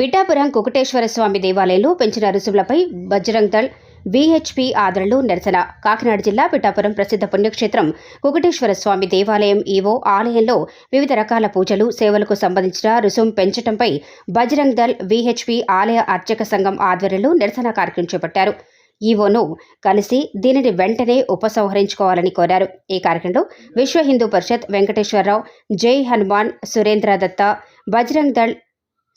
పిఠాపురం కుకుటేశ్వర స్వామి దేవాలయంలో పెంచిన రుసుములపై బజరంగ్ దళ్ విహెచ్పి ఆదరణలో నిరసన. కాకినాడ జిల్లా పిఠాపురం ప్రసిద్ధ పుణ్యక్షేత్రం కుకుటేశ్వర స్వామి దేవాలయం ఈవో ఆలయంలో వివిధ రకాల పూజలు సేవలకు సంబంధించిన రుసుం పెంచడంపై బజరంగ్ దళ్ విహెచ్పి ఆలయ అర్చక సంఘం ఆధ్వర్యంలో నిరసన కార్యక్రమం చేపట్టారు. ఈవోను కలిసి దీనిని వెంటనే ఉపసంహరించుకోవాలని కోరారు. ఈ కార్యక్రమంలో విశ్వ హిందూ పరిషత్ వెంకటేశ్వరరావు జై హనుమాన్ సురేంద్ర దత్త బజరంగ్ దళ్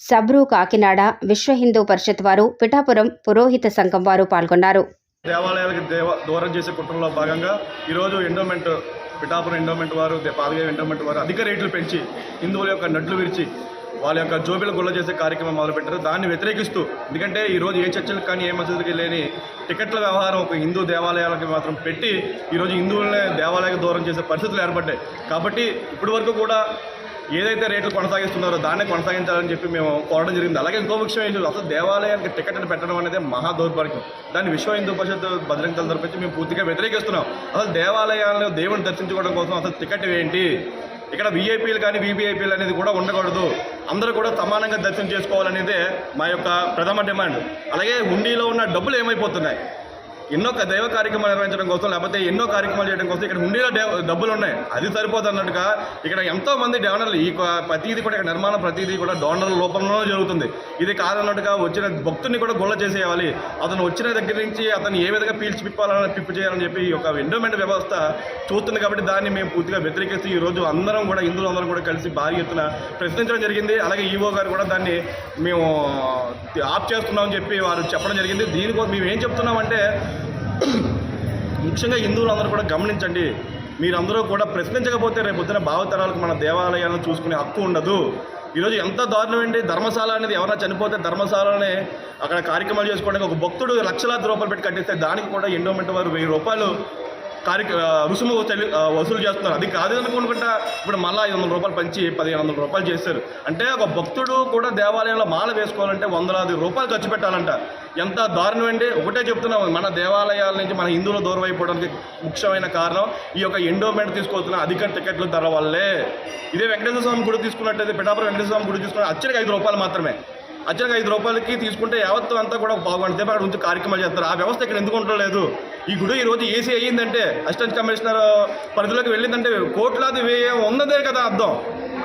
సబ్రు కాకినాడ విశ్వ హిందూ పరిషత్ వారు పిఠాపురం పురోహిత సంఘం వారు పాల్గొన్నారు. దేవాలయాలకు దేవ దూరం చేసే కుట్రలో భాగంగా ఈరోజు ఎండోమెంట్ పిఠాపురం ఎండోమెంట్ వారు దే- పాల్గొనే ఎండోమెంట్ వారు అధిక రేట్లు పెంచి హిందువుల యొక్క నడ్లు విరిచి వాళ్ళ యొక్క జోబిల గుల్ల చేసే కార్యక్రమం మొదలుపెట్టారు. దాన్ని వ్యతిరేకిస్తూ ఎందుకంటే ఈరోజు ఏ చర్చలకు కానీ ఏ మసీదుకి లేని టికెట్ల వ్యవహారం ఒక హిందూ దేవాలయాలకి మాత్రం పెట్టి ఈరోజు హిందువులనే దేవాలయాలకు దూరం చేసే పరిస్థితులు ఏర్పడ్డాయి. కాబట్టి ఇప్పటివరకు కూడా ఏదైతే రేట్లు కొనసాగిస్తున్నారో దాన్నే కొనసాగించాలని చెప్పి మేము కోరడం జరిగింది. అలాగే ఇంకో విషయం ఏంటి అసలు దేవాలయానికి టికెట్ పెట్టడం అనేది మహా దౌర్భాగ్యం. దాన్ని విశ్వ హిందూ పరిషత్ బజరంగ దళ తరపు మేము పూర్తిగా వ్యతిరేకిస్తున్నాం. అసలు దేవాలయాలను దేవుని దర్శించుకోవడం కోసం అసలు టికెట్ ఏంటి? ఇక్కడ వీఐపీలు కానీ వీబీఐపీలు అనేది కూడా ఉండకూడదు. అందరూ కూడా సమానంగా దర్శనం చేసుకోవాలనేదే మా యొక్క ప్రథమ డిమాండ్. అలాగే హుండీలో ఉన్న డబ్బులు ఏమైపోతున్నాయి? ఎన్నో దైవ కార్యక్రమాలు నిర్వహించడం కోసం లేకపోతే ఎన్నో కార్యక్రమాలు చేయడం కోసం ఇక్కడ హుండీలో డబ్బులు ఉన్నాయి. అది సరిపోదు అన్నట్టుగా ఇక్కడ ఎంతో మంది డోనర్లు ఈ ప్రతిదీ కూడా ఇక్కడ నిర్మాణం ప్రతిదీ కూడా డోనర్ల లోపంలోనే జరుగుతుంది. ఇది కాదన్నట్టుగా వచ్చిన భక్తుని కూడా గుల్ల చేసేయాలి. అతను వచ్చిన దగ్గర నుంచి అతను ఏ విధంగా పీల్చి పిప్పాలని పిప్పు చేయాలని చెప్పి ఒక ఎండోమెంట్ వ్యవస్థ చూస్తుంది కాబట్టి దాన్ని మేము పూర్తిగా వ్యతిరేకిస్తూ ఈ రోజు అందరం కూడా హిందువులు అందరం కూడా కలిసి భారీ ఎత్తున ప్రశ్నించడం జరిగింది. అలాగే ఈవో గారు కూడా దాన్ని మేము ఆఫ్ చేస్తున్నామని చెప్పి వారు చెప్పడం జరిగింది. దీనికోసం మేము ఏం చెప్తున్నామంటే ముఖ్యంగా హిందువులందరూ కూడా గమనించండి. మీరందరూ కూడా ప్రశ్నించకపోతే రేపు భావతరాలకు మన దేవాలయాలను చూసుకునే హక్కు ఉండదు. ఈరోజు ఎంత దారుణం అండి ధర్మశాల అనేది ఎవరైనా చనిపోతే ధర్మశాలనే అక్కడ కార్యక్రమాలు చేసుకోవడానికి ఒక భక్తుడు లక్షలాది రూపాయలు పెట్టి కట్టిస్తే దానికి కూడా ఎండోమెంట్ వారు వెయ్యి రూపాయలు కార్య రుసుము వసూలు చేస్తున్నారు. అది కాదు అనుకుంటా ఇప్పుడు మళ్ళీ ఐదు వందల రూపాయలు పంచి పదిహేను వందల రూపాయలు చేశారు. అంటే ఒక భక్తుడు కూడా దేవాలయంలో మాల వేసుకోవాలంటే వందలాది రూపాయలు ఖర్చు పెట్టాలంట. ఎంత దారుణం అండి? ఒకటే చెప్తున్నాం మన దేవాలయాల నుంచి మన హిందువులు దూరం అయిపోవడానికి ముఖ్యమైన కారణం ఈ యొక్క ఎండోమెంట్ తీసుకొస్తున్న అధిక టికెట్ల ధర వల్లే. ఇదే వెంకటేశ్వర స్వామి గుడి తీసుకున్నట్టయితే పిఠాపురం వెంకటేశ్వర స్వామి గుడి తీసుకున్న అచ్చడికి ఐదు రూపాయలు మాత్రమే. అచ్చడికి ఐదు రూపాయలకి తీసుకుంటే యావత్తు అంతా కూడా బాగుంటుంది అక్కడ ఉంచి కార్యక్రమాలు చేస్తారు. ఆ వ్యవస్థ ఇక్కడ ఎందుకు ఉండలేదు ఈ గుడి ఈ రోజు ఏసీ అయ్యిందంటే అసిస్టెంట్ కమిషనర్ పరిధిలోకి వెళ్ళిందంటే కోట్లాది వ్యయం ఉన్నదే కదా అర్థం.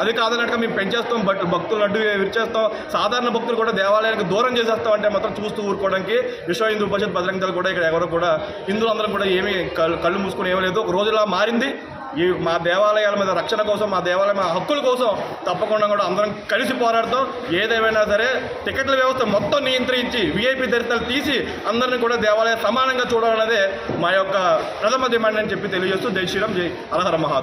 అది కాదన్నట్టుగా మేము పెంచేస్తాం బట్ భక్తులు అడ్డు విరిచేస్తాం. సాధారణ భక్తులు కూడా దేవాలయానికి దూరం చేసేస్తాం అంటే మాత్రం చూస్తూ ఊరుకోవడానికి విశ్వ హిందూ పరిషత్ భద్రంగా కూడా ఇక్కడ ఎవరు కూడా హిందువులందరం కూడా ఏమీ కళ్ళు కళ్ళు మూసుకుని ఏమీ లేదు. ఒక రోజులా మారింది. ఈ మా దేవాలయాల మీద రక్షణ కోసం మా దేవాలయం మా హక్కుల కోసం తప్పకుండా కూడా అందరం కలిసి పోరాడుతాం. ఏదేమైనా సరే టికెట్ల వ్యవస్థ మొత్తం నియంత్రించి వీఐపీ దర్శనాలు తీసి అందరిని కూడా దేవాలయ సమానంగా చూడాలన్నదే మా యొక్క ప్రథమ డిమాండ్ అని చెప్పి తెలియజేస్తూ జై శ్రీరామ్ జై అలహర మహా